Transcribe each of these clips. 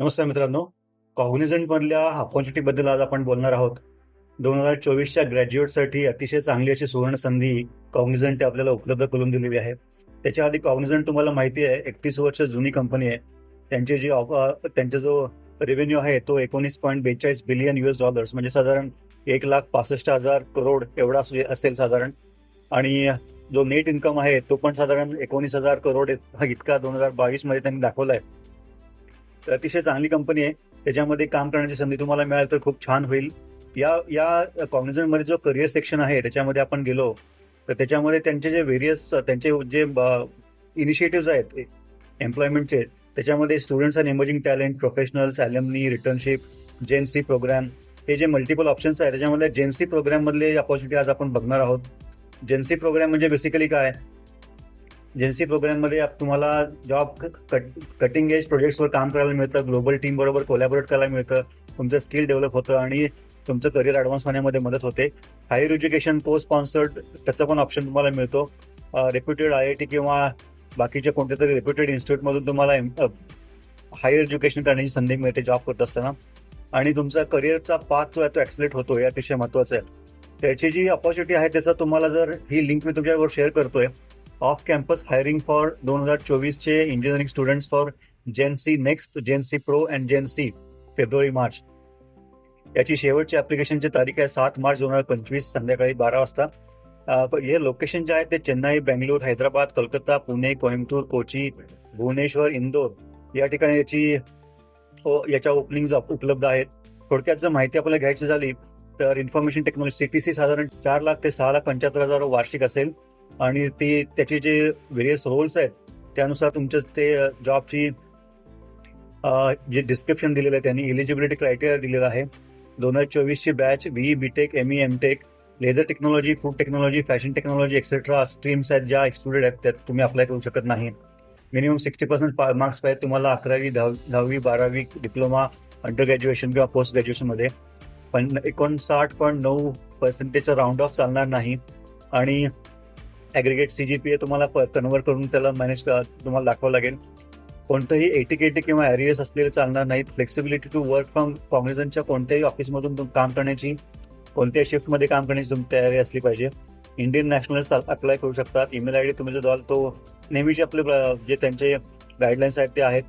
नमस्कार मित्रांनो कॉग्निझंट मधल्या अपॉर्च्युनिटी बद्दल आज आपण बोलणार आहोत. दोन हजार चोवीसच्या ग्रॅज्युएटसाठी अतिशय चांगली अशी सुवर्ण संधी कॉग्निझंट आपल्याला उपलब्ध करून दिलेली आहे. त्याच्या आधी कॉग्निझंट तुम्हाला माहिती आहे एकतीस वर्ष जुनी कंपनी आहे. त्यांची जी ऑप- त्यांचा जो रेव्हेन्यू आहे तो एकोणीस पॉईंट बेचाळीस बिलियन युएस डॉलर्स म्हणजे साधारण एक लाख पासष्ट हजार करोड एवढा असेल साधारण. आणि जो नेट इन्कम आहे तो पण साधारण एकोणीस हजार करोड इतका दोन हजार बावीसमध्ये त्यांनी दाखवला आहे तर अतिशय चांगली कंपनी आहे. त्याच्यामध्ये काम करण्याची संधी तुम्हाला मिळाली तर खूप छान होईल. या या कॉग्निझनमध्ये जो करिअर सेक्शन आहे त्याच्यामध्ये आपण गेलो तर त्याच्यामध्ये त्यांचे जे व्हेरियस त्यांचे जे इनिशिएटिव्ह आहेत एम्प्लॉयमेंटचे त्याच्यामध्ये students and emerging talent professionals alumni returnship GenC program हे जे मल्टिपल ऑप्शन्स आहेत त्याच्यामध्ये जेन्सी प्रोग्राममधले अपॉर्च्युनिटी आज आपण बघणार आहोत. जेन्सी प्रोग्राम म्हणजे बेसिकली काय? एजन्सी प्रोग्राममध्ये तुम्हाला जॉब कटिंग एज प्रोजेक्ट्सवर काम करायला मिळतं ग्लोबल टीम बरोबर कोलॅबोरेट करायला मिळतं तुमचं स्किल डेव्हलप होतं आणि तुमचं करिअर ॲडव्हान्स होण्यामध्ये मदत होते. हायर एज्युकेशन को स्पॉन्सर्ड त्याचा पण ऑप्शन तुम्हाला मिळतो. रेप्युटेड आय आय टी किंवा बाकीच्या कोणत्या तरी रेप्युटेड इन्स्टिट्यूटमधून तुम्हाला हायर एज्युकेशन करण्याची संधी मिळते जॉब करत असताना. आणि तुमचा करिअरचा पाथ जो आहे तो ॲक्सिलेट होतो हे अतिशय महत्त्वाचं आहे. त्याची जी अपॉर्च्युनिटी आहे त्याचा तुम्हाला जर ही लिंक मी तुमच्यावर शेअर करतोय ऑफ कॅम्पस हायरिंग फॉर दोन हजार चोवीसचे engineering students for GenC next GenC pro and GenC February March याची शेवटची ॲप्लिकेशनची तारीख आहे सात मार्च दोन हजार पंचवीस संध्याकाळी बारा वाजता. हे लोकेशन जे आहे ते चेन्नई बेंगलोर हैदराबाद कोलकाता पुणे कोइंबतूर कोची भुवनेश्वर इंदोर या ठिकाणी याची ओ- याच्या ओपनिंग उपलब्ध आहेत. थोडक्यात जर माहिती आपल्याला घ्यायची झाली तर इन्फॉर्मेशन टेक्नॉलॉजी सीटीसी साधारण चार लाख ते सहा लाख पंच्याहत्तर हजार वार्षिक असेल. आणि ते त्याचे जे व्हेरियस रोल्स आहेत त्यानुसार तुमच्या ते जॉबची जे डिस्क्रिप्शन दिलेलं आहे त्यांनी इलिजिबिलिटी क्रायटेरिया दिलेला आहे. दोन हजार चोवीसची batch V B tech M E M tech leather technology food technology fashion technology etcetera streams आहेत ज्या एक्सक्लुडेड आहेत त्यात तुम्ही अप्लाय करू शकत नाही. मिनिमम सिक्स्टी पर्सेंट मार्क्स पाहिजे तुम्हाला अकरावी दहावी दहावी बारावी डिप्लोमा अंडर ग्रॅज्युएशन किंवा पोस्ट ग्रॅज्युएशनमध्ये पण एकोणसाठ पॉईंट नऊ पर्सेंटेजचा राऊंड ऑफ चालणार नाही. आणि aggregate C G P A तुम्हाला कन्व्हर्ट करून त्याला मॅनेज तुम्हाला दाखवावं लागेल. कोणतंही एटी केटी किंवा ॲरियस असलेले चालणार नाहीत फ्लेक्सिबिलिटी टू वर्क फ्रॉम कॉग्निझनच्या कोणत्याही ऑफिसमधून तुम काम करण्याची कोणत्याही शिफ्टमध्ये काम करण्याची तुमची तयारी असली पाहिजे. इंडियन नॅशनल्स अप्लाय करू शकतात. ईमेल आय डी तुम्ही जो द्याल तो नेहमीचे आपले जे त्यांचे गाईडलाईन्स आहेत ते आहेत.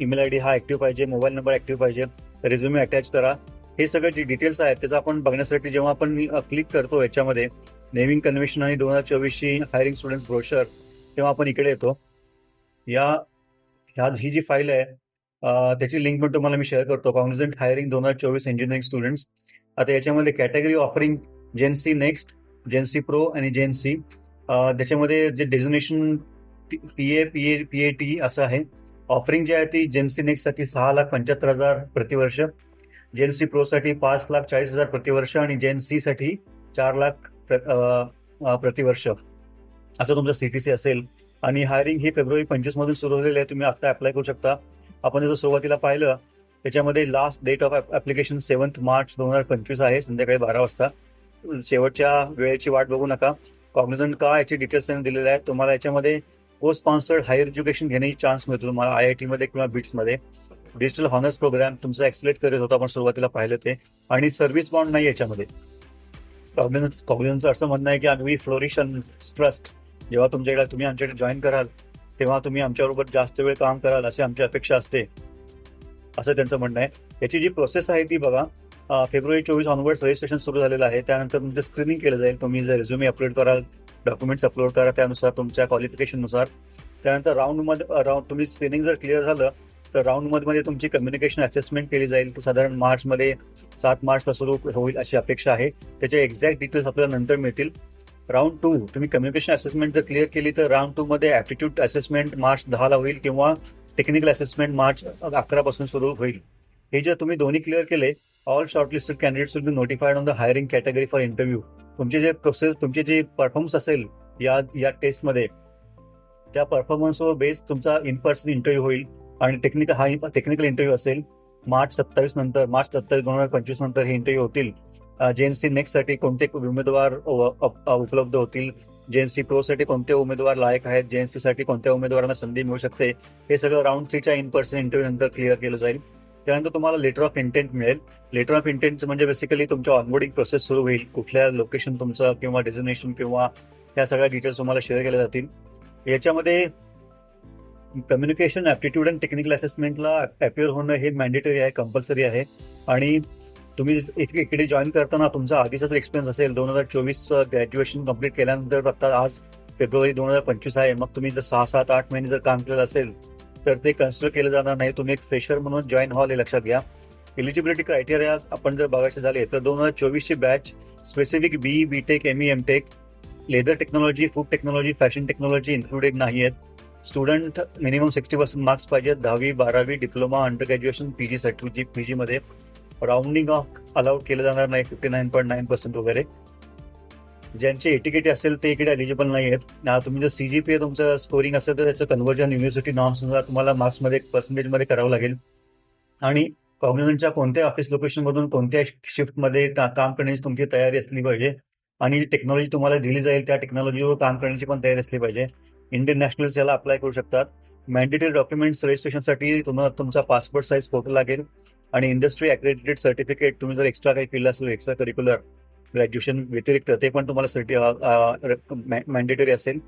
ईमेल आय डी हा ऍक्टिव्ह पाहिजे. मोबाईल नंबर ऍक्टिव्ह पाहिजे. रेझ्युमे अटॅच करा. हे सगळे जे डिटेल्स आहेत त्याचं आपण बघण्यासाठी जेव्हा आपण क्लिक करतो याच्यामध्ये नेमिंग कन्व्हेन्शन आणि दोन हजार चोवीसची हायरिंग स्टुडंट ब्रोशर तेव्हा आपण इकडे येतो. या ह्या ही जी फाईल आहे त्याची लिंक पण तुम्हाला मी शेअर करतो. कॉग्निझंट हायरिंग दोन हजार चोवीस इंजिनिअरिंग स्टुडंट्स आता याच्यामध्ये category offering GenC next gen C pro आणि जेन्सी त्याच्यामध्ये जे designation P A P A P A T असं आहे. ऑफरिंग जी आहे ती जेन्सी नेक्स्टसाठी सहा लाख पंच्याहत्तर हजार प्रतिवर्ष जेन सी पाच लाख चाळीस हजार प्रतिवर्ष आणि जेन्सीसाठी चार लाख प्र- प्रतिवर्ष. असं तुमचं सी टी सी असेल आणि हायरिंग ही फेब्रुवारी पंचवीस मधून सुरू झालेली आहे. तुम्ही आता अप्लाय करू शकता. आपण जर सुरुवातीला पाहिलं त्याच्यामध्ये last date of application seventh March दोन हजार पंचवीस आहे संध्याकाळी बारा वाजता. शेवटच्या वेळेची वाट बघू नका. कॉग्निझंट का याची डिटेल्स त्यांनी दिलेले आहेत. तुम्हाला याच्यामध्ये को स्पॉन्सर्ड हायर एज्युकेशन घेण्याची चान्स मिळतो तुम्हाला आय आय टी मध्ये किंवा बिट्समध्ये डिजिटल हॉनर्स प्रोग्राम तुमचं एक्सलेट करत होता आपण सुरुवातीला पाहिलं ते. आणि सर्व्हिस बॉन्ड नाही याच्यामध्ये. कॉग्निझन्स कॉग्निझनचं असं म्हणणं आहे की आम्ही फ्लोरिश अँड ट्रस्ट जेव्हा तुमच्याकडे तुम्ही आमच्याकडे जॉईन कराल तेव्हा तुम्ही आमच्याबरोबर जास्त वेळ काम कराल अशी आमची अपेक्षा असते. असं त्यांचं म्हणणं आहे. याची जी प्रोसेस आहे ती बघा फेब्रुवारी चोवीस ऑनवर्ड्स रजिस्ट्रेशन सुरू झालेलं आहे. त्यानंतर तुमचं स्क्रीनिंग केलं जाईल. तुम्ही जर रेझ्युमे अपलोड कराल डॉक्युमेंट्स अपलोड करा त्यानुसार तुमच्या क्वालिफिकेशननुसार त्यानंतर राऊंडमध्ये राऊंड तुम्ही स्क्रीनिंग जर क्लिअर झालं तर राऊंडमध्ये तुमची कम्युनिकेशन असेसमेंट केली जाईल. तर साधारण मार्चमध्ये सात मार्चला सुरू होईल अशी अपेक्षा आहे. त्याचे एक्झॅक्ट डिटेल्स आपल्याला नंतर मिळतील. राऊंड टू तुम्ही कम्युनिकेशन असेसमेंट जर क्लिअर केली तर राऊंड टू मध्ये ऍप्टिट्यूड असेसमेंट मार्च दहाला होईल किंवा टेक्निकल असेसमेंट मार्च अकरा पासून सुरू होईल. हे जर तुम्ही दोन्ही क्लिअर केले all shortlisted candidates will be notified on the hiring category for interview तुमचे जे प्रोसेस तुमचे जे परफॉर्मन्स असेल या या टेस्टमध्ये त्या परफॉर्मन्सवर बेस तुमचा इन पर्सन इंटरव्ह्यू होईल. आणि टेक्निकल हा टेक्निकल इंटरव्ह्यू असेल मार्च सत्तावीस नंतर मार्च सत्तावीस दोन हजार पंचवीस नंतर हे इंटरव्ह्यू होतील. जेएनसी नेक्स्टसाठी कोणते उमेदवार उपलब्ध होतील? जेएनसी प्रो साठी कोणते उमेदवार लायक आहेत? जेएनसी साठी कोणत्या उमेदवारांना संधी मिळू शकते? हे सगळं राऊंड थ्रीच्या इन पर्सन इंटरव्ह्यू नंतर क्लिअर केलं जाईल. त्यानंतर तुम्हाला लेटर ऑफ इंटेंट मिळेल. लेटर ऑफ इंटेंट म्हणजे बेसिकली तुमच्या ऑनबोर्डिंग प्रोसेस सुरू होईल. कुठल्या लोकेशन तुमचं किंवा डेझिनेशन किंवा ह्या सगळ्या डिटेल्स तुम्हाला शेअर केल्या जातील. याच्यामध्ये कम्युनिकेशन ऍप्टिट्यूड अँड टेक्निकल असेसमेंटला अपिअर होणं हे मॅन्डेटरी आहे कंपल्सरी आहे. आणि तुम्ही इथे इकडे जॉईन करताना तुमचा आधीचाच एक्सपिरियन्स असेल. दोन हजार चोवीस ग्रॅज्युएशन कंप्लीट केल्यानंतर आता आज फेब्रुवारी दोन हजार पंचवीस आहे. मग तुम्ही जर सहा सात आठ महिने जर काम केलं असेल तर ते कन्सिडर केलं जाणार नाही. तुम्ही एक फ्रेशर म्हणून जॉईन व्हाल हे लक्षात घ्या. एलिजिबिलिटी क्रायटेरिया आपण जर बघायचे झाले तर दोन हजार चोवीसची batch specific B B tech M E M tech leather technology food technology fashion technology included नाही आहेत student minimum sixty percent marks पाहिजेत दहावी बारावी diploma under graduation P G साठी पीजी मध्ये राऊंडिंग ऑफ अलाउड केलं जाणार नाही fifty nine point nine percent वगैरे. ज्यांचे एटीकेटी असेल ते इकडे एलिजिबल नाही आहेत. तुम्ही जर सीजीपीए तुमचं स्कोरिंग असेल तर त्याचं कन्व्हर्जन युनिव्हर्सिटी नॉर्म्सनुसार तुम्हाला मार्क्समध्ये पर्सेंटेजमध्ये करावं लागेल. आणि कॉग्निझनच्या कोणत्या ऑफिस लोकेशनमधून कोणत्या शिफ्टमध्ये काम करण्याची तुमची तयारी असली पाहिजे. आणि जी टेक्नॉलॉजी तुम्हाला दिली जाईल त्या टेक्नॉलॉजीवर काम करण्याची पण तयारी असली पाहिजे. इंडियन नॅशनल्स याला अप्लाय करू शकतात. मॅन्डेटरी डॉक्युमेंट्स रजिस्ट्रेशनसाठी तुम्हाला तुमचा पासपोर्ट साईज फोटो लागेल. आणि इंडस्ट्री अक्रेडिटेड सर्टिफिकेट तुम्ही जर एक्स्ट्रा काही केलं असेल एक्स्ट्रा करिक्युलर ग्रॅज्युएशन व्यतिरिक्त ते पण तुम्हाला सर्टि मॅन्डेटरी असेल.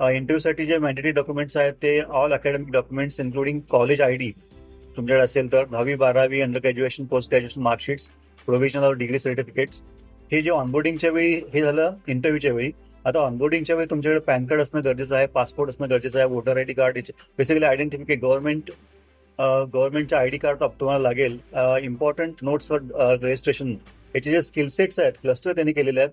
इंटरव्ह्यूसाठी जे मॅन्डेटरी डॉक्युमेंट्स आहेत ते all academic documents including college I D तुमच्याकडे असेल तर दहावी बारावी under graduation post graduation marksheets provisional degree certificates हे जे ऑनबोर्डिंगच्या वेळी हे झालं इंटरव्ह्यूच्या वेळी आता ऑनबोर्डिंगच्या वेळी तुमच्याकडे पॅन कार्ड असणं गरजेचं आहे पासपोर्ट असणं गरजेचं आहे voter I D card basically identification government गव्हर्नमेंटच्या आय डी कार्ड तुम्हाला लागेल. इम्पॉर्टंट नोट्स फॉर रजिस्ट्रेशन याचे जे स्किल सेट्स आहेत क्लस्टर त्यांनी केलेले आहेत.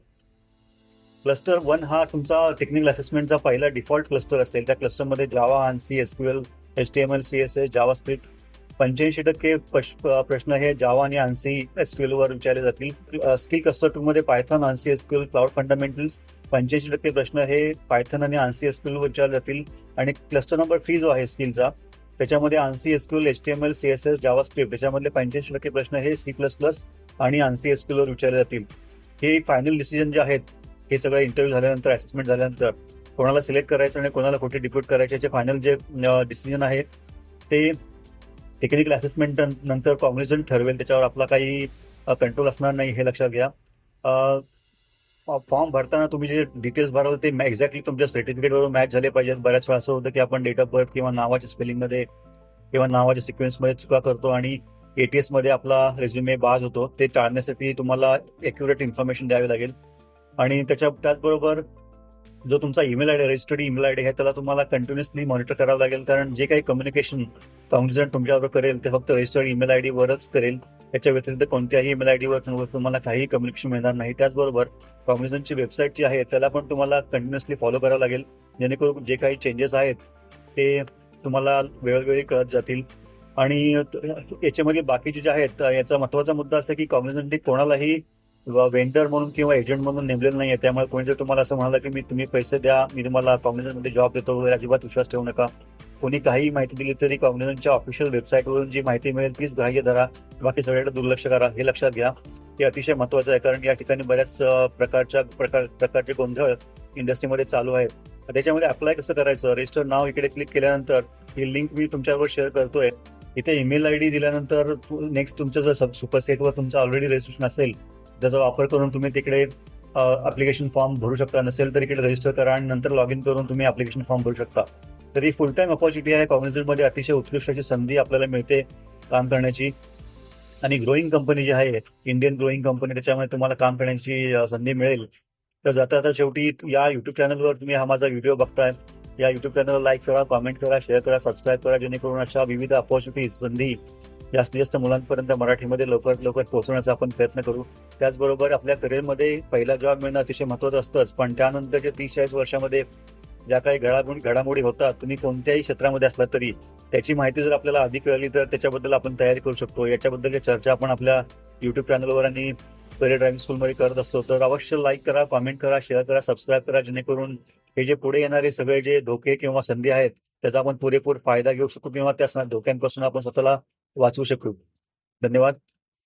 क्लस्टर वन हा तुमचा टेक्निकल असेसमेंटचा पहिला डिफॉल्ट क्लस्टर असेल. त्या क्लस्टरमध्ये जावा अन C S Q L H T M L C S S JavaScript पंच्याऐंशी टक्के प्रश्न हे जावा आणि आन्सी एसक्यूएल वर विचारले जातील. स्किल क्लस्टरमध्ये Python ANSI SQL cloud fundamentals पंच्याऐंशी टक्के प्रश्न हे पायथन आणि आन्सी एसक्यूएल वर विचारले जातील. आणि क्लस्टर नंबर थ्री जो आहे स्किलचा त्याच्यामध्ये ANSI SQL H T M L C S S JavaScript त्याच्यामधले पंच्याऐंशी टक्के प्रश्न हे सी प्लस प्लस आणि आन्सी एसक्यूएल वर विचारले जातील. हे फायनल डिसिजन जे आहेत हे सगळं इंटरव्ह्यू झाल्यानंतर असेसमेंट झाल्यानंतर कोणाला सिलेक्ट करायचं आणि कोणाला कुठे डिप्यूट करायचे याचे फायनल जे डिसिजन आहे ते टेक्निकल असेसमेंट नंतर कॉम्बिनेशन ठरवेल. त्याच्यावर आपला काही कंट्रोल असणार नाही हे लक्षात घ्या. फॉर्म भरताना तुम्ही जे डिटेल्स भराल ते एक्झॅक्टली तुमच्या सर्टिफिकेटवर मॅच झाले पाहिजेत. बऱ्याच वेळा असं होतं की आपण डेट ऑफ बर्थ किंवा नावाच्या स्पेलिंगमध्ये किंवा नावाच्या सिक्वेन्समध्ये चुका करतो आणि एटीएसमध्ये आपला रेझ्युमे बाज होतो. ते टाळण्यासाठी तुम्हाला एक्युरेट इन्फॉर्मेशन द्यावी लागेल. आणि त्याच्या त्याचबरोबर जो तुमचा email I D registered email I D आहे त्याला तुम्हाला कंटिन्युअसली मॉनिटर करावं लागेल. कारण जे काही कम्युनिकेशन काउन्सिलंट तुमच्याबरोबर करेल ते फक्त रजिस्टर्ड ईमेल आय डीवरच करेल. याच्या व्यतिरिक्त कोणत्याही ईमेल आय डीवर तुम्हाला काही कम्युनिकेशन मिळणार नाही. त्याचबरोबर कॉम्युनिकेशनची वेबसाईट जी आहे त्याला पण तुम्हाला कंटिन्युअसली फॉलो करावं लागेल. जेणेकरून जे काही चेंजेस आहेत ते तुम्हाला वेळोवेळी कळत जातील. आणि याच्यामध्ये बाकीचे जे आहेत याचा महत्त्वाचा मुद्दा असा की कॉम्युनिकेशन कोणालाही वेंडर म्हणून किंवा एजंट म्हणून नेमलेलं नाहीये. त्यामुळे कोणी जर तुम्हाला असं म्हणाला की मी तुम्ही पैसे द्या मी तुम्हाला कॉम्बिनेशनमध्ये जॉब देतो वगैरे अजिबात विश्वास ठेवू नका. कोणी काही माहिती दिली तरी कॉम्बिनेशनच्या ऑफिशियल वेबसाईटवरून जी माहिती मिळेल तीच ग्राह्य धरा. बाकी सगळ्याकडे दुर्लक्ष करा. हे लक्षात घ्या. हे अतिशय महत्वाचं आहे कारण या ठिकाणी बऱ्याच प्रकारच्या प्रकार प्रकारचे गोंधळ इंडस्ट्रीमध्ये चालू आहेत. त्याच्यामध्ये अप्लाय कसं करायचं? रजिस्टर नाव इकडे क्लिक केल्यानंतर ही लिंक मी तुमच्याबरोबर शेअर करतोय. इथे ईमेल आय डी दिल्यानंतर नेक्स्ट तुमचं जर सुपर सेटवर तुमचं ऑलरेडी रजिस्ट्रेशन असेल त्याचा वापर करून तुम्ही तिकडे अप्लिकेशन फॉर्म भरू शकता. नसेल तर इकडे रजिस्टर करा आणि नंतर लॉग इन करून तुम्ही अप्लिकेशन फॉर्म भरू शकता. तरी फुल टाइम ऑपॉर्च्युनिटी आहे कॉग्निझनमध्ये अतिशय उत्कृष्टाची संधी आपल्याला मिळते काम करण्याची. आणि ग्रोईंग कंपनी जी आहे इंडियन ग्रोईंग कंपनी त्याच्यामध्ये तुम्हाला काम करण्याची संधी मिळेल. तर जाता जाता शेवटी या युट्यूब चॅनलवर तुम्ही हा माझा व्हिडिओ बघताय. या युट्यूब चॅनलला लाईक करा कॉमेंट करा शेअर करा सबस्क्राईब करा जेणेकरून अशा विविध अपॉर्च्युनिटीज संधी जास्तीत जास्त मुलांपर्यंत मराठीमध्ये लवकरात लवकर पोहोचवण्याचा आपण प्रयत्न करू. त्याचबरोबर आपल्या करिअरमध्ये पहिला जॉब मिळणं अतिशय महत्वाचं असतंच. पण त्यानंतरच्या तीस चाळीस वर्षामध्ये ज्या काही घडामोडी घडामोडी होतात तुम्ही कोणत्याही क्षेत्रामध्ये असला तरी त्याची माहिती जर आपल्याला आधी कळली तर त्याच्याबद्दल आपण तयारी करू शकतो. याच्याबद्दलची चर्चा आपण आपल्या युट्यूब चॅनलवर आणि करिअर ड्रायव्हिंग स्कूलमध्ये करत असतो. तर अवश्य लाईक करा कॉमेंट करा शेअर करा सबस्क्राईब करा जेणेकरून हे जे पुढे येणारे सगळे जे धोके किंवा संधी आहेत त्याचा आपण पुरेपूर फायदा घेऊ शकू किंवा त्या धोक्यांपासून आपण स्वतःला वाचवू शकू. धन्यवाद.